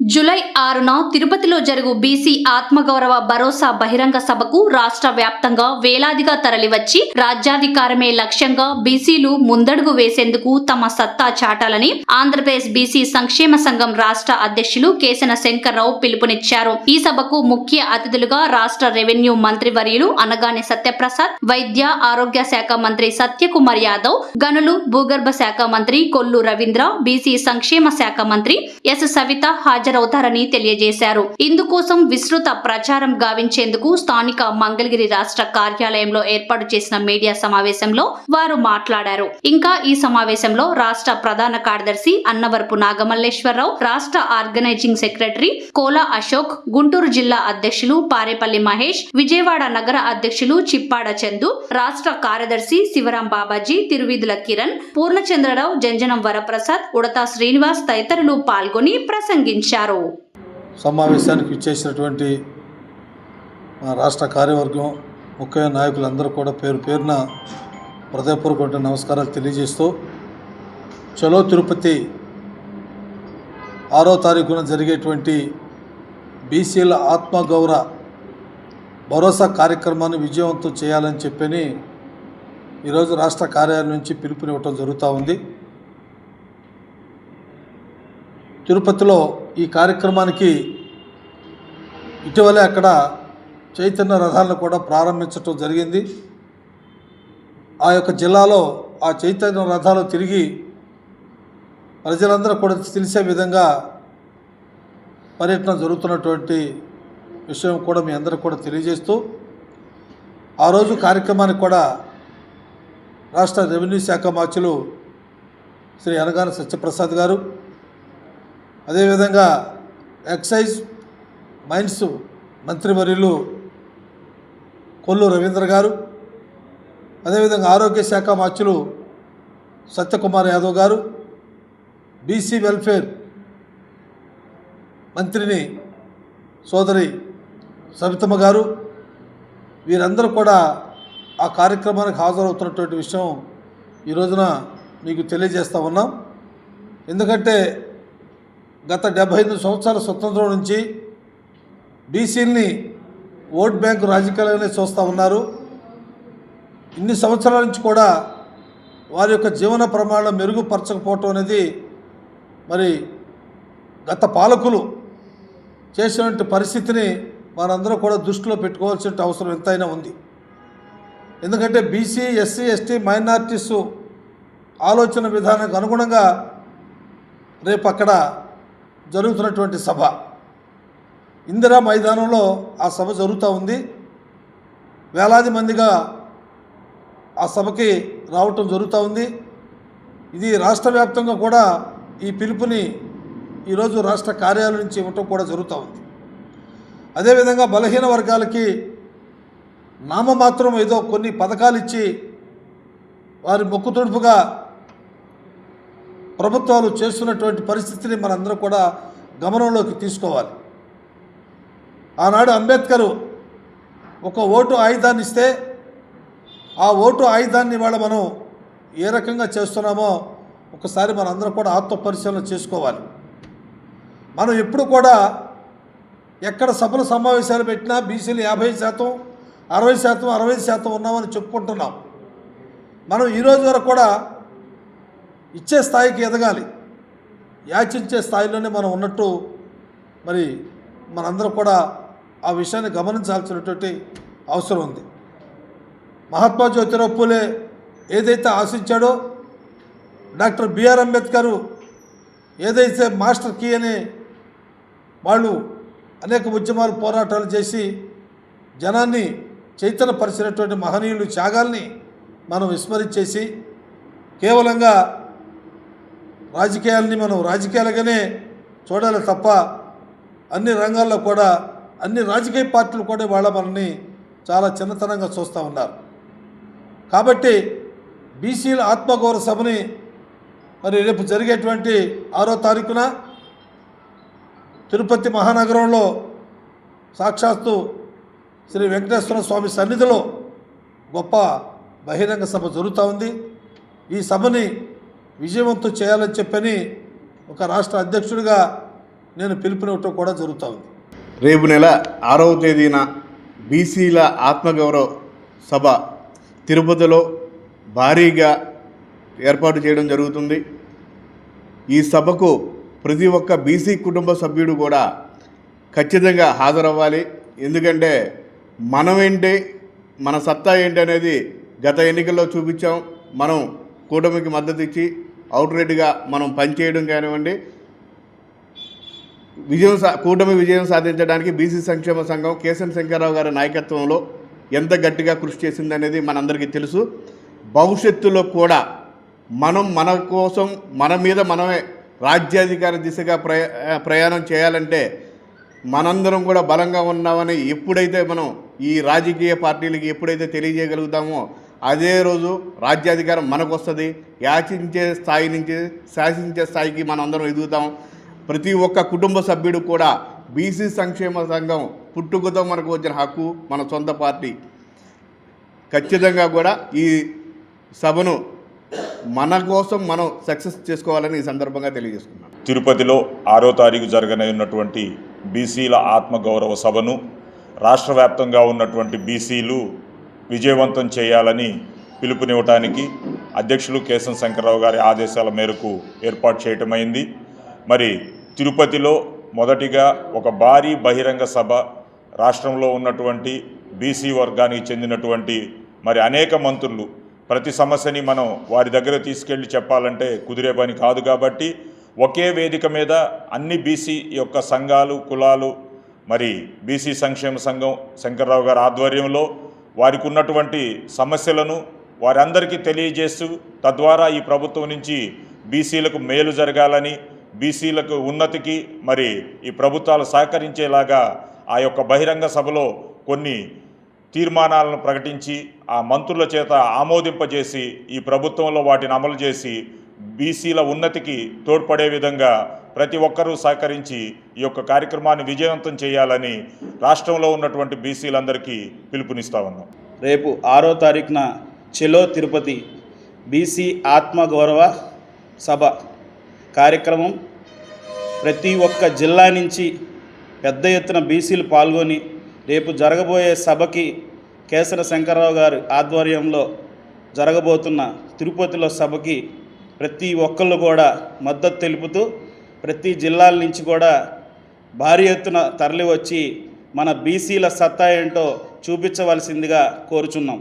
July ఆరున తిరుపతిలో జరుగు బీసీ ఆత్మగౌరవ భరోసా బహిరంగ సభకు రాష్ట్ర వ్యాప్తంగా వేలాదిగా తరలివచ్చి రాజ్యాధికారమే లక్ష్యంగా బీసీలు ముందడుగు వేసేందుకు తమ సత్తా చాటాలని ఆంధ్రప్రదేశ్ బీసీ సంక్షేమ సంఘం రాష్ట్ర అధ్యక్షులు కేసన శంకర్రావు పిలుపునిచ్చారు. ఈ సభకు ముఖ్య అతిథులుగా రాష్ట్ర రెవెన్యూ మంత్రి వర్యులు అనగాని సత్యప్రసాద్ వైద్య ఆరోగ్య శాఖ మంత్రి సత్యకుమార్ యాదవ్ గనులు భూగర్భ శాఖ మంత్రి కొల్లు రవీంద్ర బీసీ సంక్షేమ శాఖ మంత్రి ఎస్ సవిత హాజరవుతారని తెలియజేశారు. ఇందుకోసం విస్తృత ప్రచారం గావించేందుకు స్థానిక మంగళగిరి రాష్ట్ర కార్యాలయంలో ఏర్పాటు చేసిన మీడియా సమావేశంలో వారు మాట్లాడారు. ఇంకా ఈ సమావేశంలో రాష్ట్ర ప్రధాన కార్యదర్శి అన్నవరపు నాగమల్లేశ్వరరావు రాష్ట్ర ఆర్గనైజింగ్ సెక్రటరీ కోలా అశోక్ గుంటూరు జిల్లా అధ్యక్షులు పారేపల్లి మహేష్ విజయవాడ నగర అధ్యక్షులు చిప్పాడ చందు రాష్ట్ర కార్యదర్శి శివరాం బాబాజీ తిరువీధుల కిరణ్ పూర్ణచంద్రరావు జంజనం వరప్రసాద్ ఉడతా శ్రీనివాస్ తదితరులు పాల్గొని ప్రసంగించారు. సమావేశానికి ఇచ్చేసినటువంటి రాష్ట్ర కార్యవర్గం ముఖ్య నాయకులందరూ కూడా పేరు పేరున హృదయపూర్వక నమస్కారాలు తెలియజేస్తూ చలో తిరుపతి ఆరో తారీఖున జరిగేటువంటి బీసీల ఆత్మగౌరవ భరోసా కార్యక్రమాన్ని విజయవంతం చేయాలని చెప్పని ఈరోజు రాష్ట్ర కార్యాలయం నుంచి పిలుపునివ్వటం జరుగుతూ ఉంది. తిరుపతిలో ఈ కార్యక్రమానికి ఇటీవలే అక్కడ చైతన్య రథాలను కూడా ప్రారంభించడం జరిగింది. ఆ యొక్క జిల్లాలో ఆ చైతన్య రథాలు తిరిగి ప్రజలందరూ కూడా తెలిసే విధంగా పర్యటన జరుగుతున్నటువంటి విషయం కూడా మీ అందరికి కూడా తెలియజేస్తూ ఆ రోజు కార్యక్రమానికి కూడా రాష్ట్ర రెవెన్యూ శాఖ మార్చులు శ్రీ అనగాన సత్యప్రసాద్ గారు అదేవిధంగా ఎక్సైజ్ మైన్స్ మంత్రివర్యులు కొల్లు రవీంద్ర గారు అదేవిధంగా ఆరోగ్య శాఖ మార్చులు సత్యకుమార్ యాదవ్ గారు బీసీ వెల్ఫేర్ మంత్రిని సోదరి సవితమ్మ గారు వీరందరూ కూడా ఆ కార్యక్రమానికి హాజరవుతున్నటువంటి విషయం ఈ రోజున మీకు తెలియజేస్తూ ఉన్నాం. ఎందుకంటే గత డెబ్బై ఎనిమిది సంవత్సరాల స్వతంత్రం నుంచి బీసీలని ఓట్ బ్యాంకు రాజకీయాలనే చూస్తూ ఉన్నారు. ఇన్ని సంవత్సరాల నుంచి కూడా వారి యొక్క జీవన ప్రమాణం మెరుగుపరచకపోవటం అనేది మరి గత పాలకులు చేసినటువంటి పరిస్థితిని మనందరూ కూడా దృష్టిలో పెట్టుకోవాల్సిన అవసరం ఎంతైనా ఉంది. ఎందుకంటే బీసీ ఎస్సీ ఎస్టీ మైనార్టీస్ ఆలోచన విధానానికి అనుగుణంగా రేపు అక్కడ జరుగుతున్నటువంటి సభ. ఇందిరా మైదానంలో ఆ సభ జరుగుతూ ఉంది. వేలాది మందిగా ఆ సభకి రావటం జరుగుతూ ఉంది. ఇది రాష్ట్ర వ్యాప్తంగా కూడా ఈ పిలుపుని ఈరోజు రాష్ట్ర కార్యాలయం నుంచి ఇవ్వటం కూడా జరుగుతూ ఉంది. అదేవిధంగా బలహీన వర్గాలకి నామమాత్రం ఏదో కొన్ని పథకాలు ఇచ్చి వారి మొక్కు తుడుపుగా ప్రభుత్వాలు చేస్తున్నటువంటి పరిస్థితిని మనందరం కూడా గమనంలోకి తీసుకోవాలి. ఆనాడు అంబేద్కరు ఒక ఓటు ఆయుధాన్ని ఇస్తే ఆ ఓటు ఆయుధాన్ని ఇవాళ మనం ఏ రకంగా చేస్తున్నామో ఒకసారి మనందరం కూడా ఆత్మ పరిశీలన చేసుకోవాలి. మనం ఎప్పుడు కూడా ఎక్కడ సభలు సమావేశాలు పెట్టినా బీసీలు యాభై శాతం అరవై శాతం అరవై శాతం ఉన్నామని చెప్పుకుంటున్నాం. మనం ఈరోజు వరకు కూడా ఇచ్చే స్థాయికి ఎదగాలి. యాచించే స్థాయిలోనే మనం ఉన్నట్టు మరి మనందరం కూడా ఆ విషయాన్ని గమనించాల్సినటువంటి అవసరం ఉంది. మహాత్మా జ్యోతిరావు పూలే ఏదైతే ఆశించాడో డాక్టర్ బిఆర్ అంబేద్కర్ ఏదైతే మాస్టర్ కీ అని వాళ్ళు అనేక ఉద్యమాలు పోరాటాలు చేసి జనాన్ని చైతన్యపరిచినటువంటి మహనీయులు త్యాగాల్ని మనం విస్మరించేసి కేవలంగా రాజకీయాలని మనం రాజకీయాలుగానే చూడాలి తప్ప అన్ని రంగాల్లో కూడా అన్ని రాజకీయ పార్టీలు కూడా వాళ్ళ మనల్ని చాలా చిన్నతనంగా చూస్తూ ఉన్నారు. కాబట్టి బీసీల ఆత్మగౌరవ సభని మరి రేపు జరిగేటువంటి ఆరో తారీఖున తిరుపతి మహానగరంలో సాక్షాత్తు శ్రీ వెంకటేశ్వర స్వామి సన్నిధిలో గొప్ప బహిరంగ సభ జరుగుతూ ఉంది. ఈ సభని విజయవంతం చేయాలని చెప్పని ఒక రాష్ట్ర అధ్యక్షుడిగా నేను పిలుపునివ్వటం కూడా జరుగుతూ ఉంది. రేపు నెల ఆరవ తేదీన బీసీల ఆత్మగౌరవ సభ తిరుపతిలో భారీగా ఏర్పాటు చేయడం జరుగుతుంది. ఈ సభకు ప్రతి ఒక్క బీసీ కుటుంబ సభ్యుడు కూడా ఖచ్చితంగా హాజరవ్వాలి. ఎందుకంటే మనం ఏంటి మన సత్తా ఏంటి అనేది గత ఎన్నికల్లో చూపించాం. మనం కూటమికి మద్దతు ఇచ్చి అవుట్రేట్గా మనం పనిచేయడం కానివ్వండి విజయం సా కూటమి విజయం సాధించడానికి బీసీ సంక్షేమ సంఘం కేశం శంకర్రావు గారి నాయకత్వంలో ఎంత గట్టిగా కృషి చేసిందనేది మనందరికీ తెలుసు. భవిష్యత్తులో కూడా మనం మన కోసం మన మీద మనమే రాజ్యాధికార దిశగా ప్రయా ప్రయాణం చేయాలంటే మనందరం కూడా బలంగా ఉన్నామని ఎప్పుడైతే మనం ఈ రాజకీయ పార్టీలకి ఎప్పుడైతే తెలియజేయగలుగుతామో అదే రోజు రాజ్యాధికారం మనకు వస్తుంది యాచించే స్థాయి నుంచి శాసించే స్థాయికి మనం అందరం ఎదుగుతాం. ప్రతి ఒక్క కుటుంబ సభ్యుడు కూడా బీసీ సంక్షేమ సంఘం పుట్టుకతో మనకు వచ్చిన హక్కు మన సొంత పార్టీ. ఖచ్చితంగా కూడా ఈ సభను మన కోసం మనం సక్సెస్ చేసుకోవాలని ఈ సందర్భంగా తెలియజేసుకున్నాను. తిరుపతిలో ఆరో తారీఖు జరగనున్నటువంటి బీసీల ఆత్మగౌరవ సభను రాష్ట్ర వ్యాప్తంగా ఉన్నటువంటి బీసీలు విజయవంతం చేయాలని పిలుపునివ్వటానికి అధ్యక్షులు కేశం శంకర్రావు గారి ఆదేశాల మేరకు ఏర్పాటు చేయటమైంది. మరి తిరుపతిలో మొదటిగా ఒక భారీ బహిరంగ సభ రాష్ట్రంలో ఉన్నటువంటి బీసీ వర్గానికి చెందినటువంటి మరి అనేక మంత్రులు ప్రతి సమస్యని మనం వారి దగ్గర తీసుకెళ్ళి చెప్పాలంటే కుదిరే పని కాదు కాబట్టి ఒకే వేదిక మీద అన్ని బీసీ యొక్క సంఘాలు కులాలు మరి బీసీ సంక్షేమ సంఘం శంకర్రావు గారి ఆధ్వర్యంలో వారికి ఉన్నటువంటి సమస్యలను వారందరికీ తెలియజేస్తూ తద్వారా ఈ ప్రభుత్వం నుంచి బీసీలకు మేలు జరగాలని బీసీలకు ఉన్నతికి మరి ఈ ప్రభుత్వాలు సహకరించేలాగా ఆ యొక్క బహిరంగ సభలో కొన్ని తీర్మానాలను ప్రకటించి ఆ మంత్రుల చేత ఆమోదింపజేసి ఈ ప్రభుత్వంలో వాటిని అమలు చేసి బీసీల ఉన్నతికి తోడ్పడే విధంగా ప్రతి ఒక్కరూ సహకరించి ఈ యొక్క కార్యక్రమాన్ని విజయవంతం చేయాలని రాష్ట్రంలో ఉన్నటువంటి బీసీలందరికీ పిలుపునిస్తా ఉన్నాం. రేపు ఆరో తారీఖున చెలో తిరుపతి బీసీ ఆత్మగౌరవ సభ కార్యక్రమం. ప్రతి ఒక్క జిల్లా నుంచి పెద్ద ఎత్తున బీసీలు పాల్గొని రేపు జరగబోయే సభకి కేసర శంకర్రావు గారి ఆధ్వర్యంలో జరగబోతున్న తిరుపతిలో సభకి ప్రతి ఒక్కళ్ళు కూడా మద్దతు తెలుపుతూ ప్రతి జిల్లాల నుంచి కూడా భారీ ఎత్తున తరలి వచ్చి మన బీసీల సత్తా ఏంటో చూపించవలసిందిగా కోరుచున్నాం.